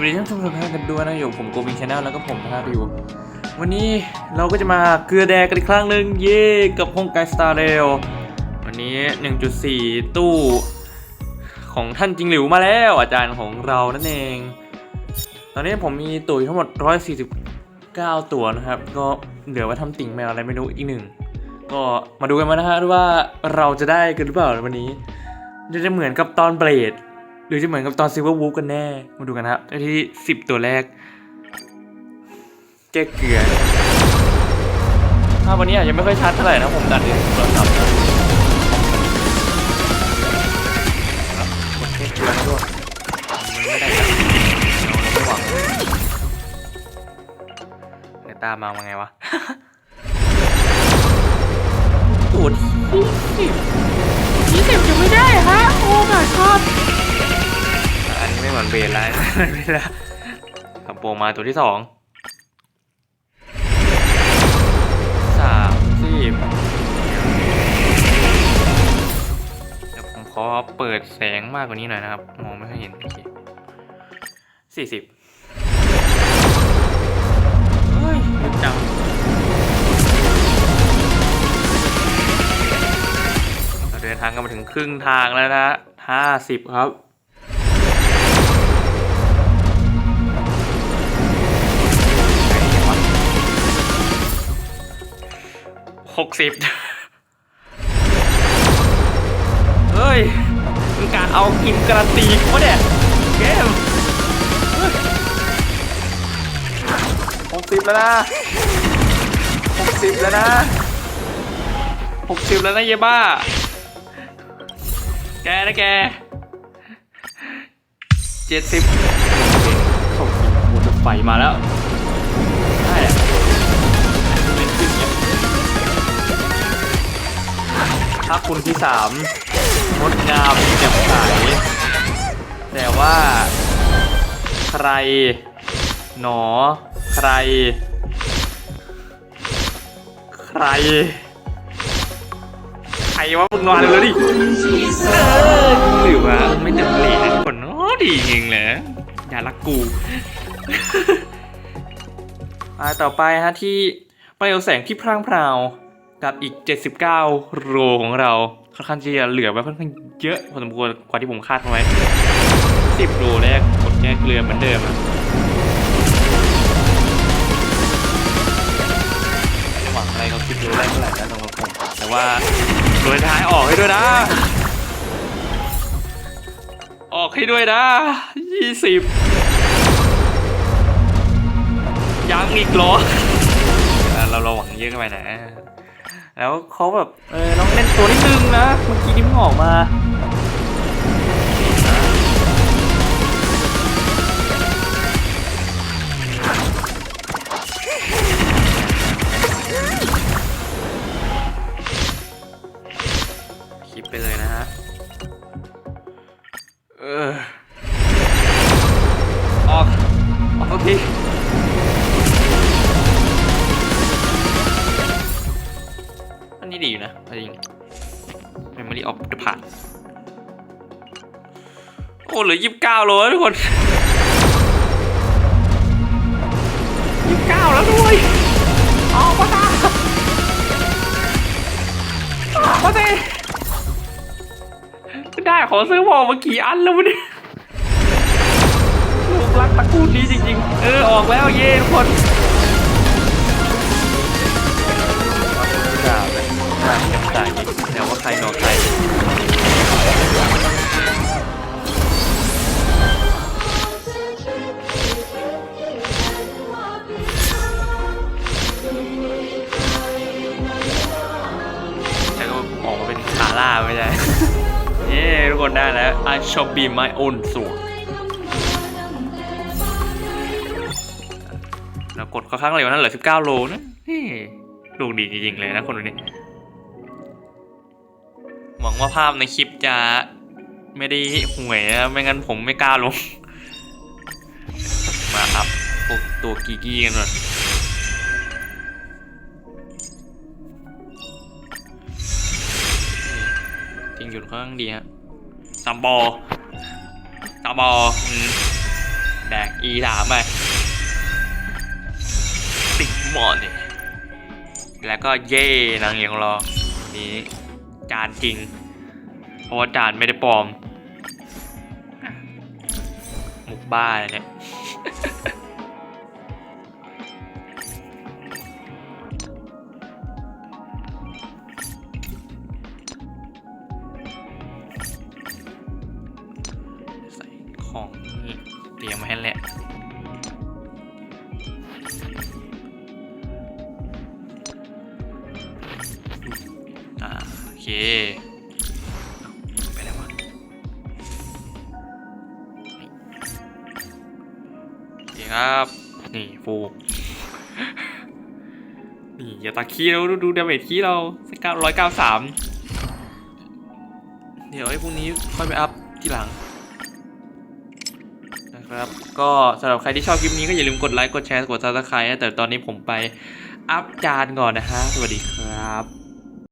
วัสดีท่านผู้ชมทุกท่านกันด้วยนะอยู่ผมโกวินชาแนลแล้วก็ผมนะครับอยู่ วันนี้เราก็จะมาเกลือแดกกันอีกครั้งหนึ่งเย่กับห้องไกสตาร์เรลวันนี้ 1.4 ตู้ ของท่านจิงหลิวมาแล้วอาจารย์ของเรานั่นเอง ตอนนี้ผมมีตุ๋ยทั้งหมด 149 ตัวนะครับ ก็เหลือไว้ทำติ่งแมวอะไรไม่รู้อีกหนึ่งก็มาดูกันมานะฮะว่าเราจะได้กันหรือเปล่าวันนี้จะเหมือนกับตอนเบรด หรือจะเหมือนกับตอนซิลเวอร์วูฟกันแน่ มาดูกันนะครับไอ้ที่สิบตัวแรกแก้เกลือภาพวันนี้อาจจะไม่ค่อยชัดเท่าไหร่นะผมดัดเองโทรศัพท์นะกดแก้เกลือด้วยมันไม่ได้จับเราไม่หวังเดี๋ยวตามมาว่าไงวะตูดยี่สิบยังไม่ได้ฮะโอ้ my นนี้ไม่เหมือนเบรแล้วเวลากับโปรมาตัวที่สองสามสิบเดี๋ยวผมขอเปิดแสงมากกว่านี้หน่อยนะครับ มองไม่ค่อยเห็นโอเคสี่สิบเฮ้ยลึกจังเราเดินทางกันมาถึงครึ่งทางแล้วนะห้าสิบครับ กสิบเฮ้ยเป็นการเอากินการันตีเขาเนี่ยเกมหกสิบแล้วนะหกสิบแล้วนะหกสิบแล้วนะเยบ้า แกนะแกเจ็ดสิบเขากินโคตรไฟมาแล้ว ถ้าคุณที่สามงดงามแจ่มใสแต่ว่า ใคร หนอ ใคร ใคร ใครว่ามึงนอนแล้วดิเออหรือว่าไม่เต็มเลยนะคนโอ้ดีจริงเลยอย่ารักกูอ่าต่อไปฮะที่เปลวแสงที่พร่างพราว กับอีก 79 โรของเราค่อนข้างจะเหลือไว้ค่อนข้างเยอะพอสมควรกว่าที่ผมคาดไว้ 10 โรแรกกดแก้เกลือเหมือนเดิมหวังอะไรกับ10โรแรกเท่าไหร่นะสำหรับผมแต่ว่าโรยท้ายออกให้ด้วยนะ ออกให้ด้วยนะ 20 ยังอีกเหรอเราเราหวังเยอะกันไปนะ แล้วเขาแบบเออลองเล่นตัวนิดนึงนะเมื่อกี้ที่เพิ่งออกมาคลิปไปเลยนะฮะเออ Memory of the Past โอ้เหลือยี่สิบเก้าโลแล้วทุกคนยี่สิบเก้าแล้วด้วยออกมาตาออกมาสิได้ขอซื้อวอลมากี่อันแล้ววะเนี่ยลูกรักตระกูลนี้จริง ร่าไม่ใช่ เย้ทุกคนได้แล้ว I shall be my own sword แล้วกดค่อนข้างเร็วนะเหลือ 19 โลนะนี่ลูกดีจริงๆเลยนะคนคนนี้ หวังว่าภาพในคลิปจะไม่ได้ห่วยนะไม่งั้นผมไม่กล้าลง มาครับพวกตัวกีกี้กันหน่อย ค่อนข้างดีฮะซัมบอซัมบออืมแดกอีสามไปติดหมอนเนี่ยแล้วก็เย่นางเอกของเรานี้จานจริง เพราะว่าจานไม่ได้ปลอมหมุกบ้าเลยเนี่ย ของนี่เตรียมมาให้แหละอ่าโอเคไปแล้ววะนี่คครับ นี่ฟูนี่อย่าตาขี้เราดูดูดาเมจขี้เราสักเก้าร้อยเก้าสามเดี๋ยวไอ้พวกนี้ค่อยไปอัพทีหลัง นะครับ ก็สำหรับใครที่ชอบคลิปนี้ก็อย่าลืมกดไลค์ กดแชร์ กดซับสไครต์แต่ตอนนี้ผมไปอัพจานก่อนนะฮะ สวัสดีครับ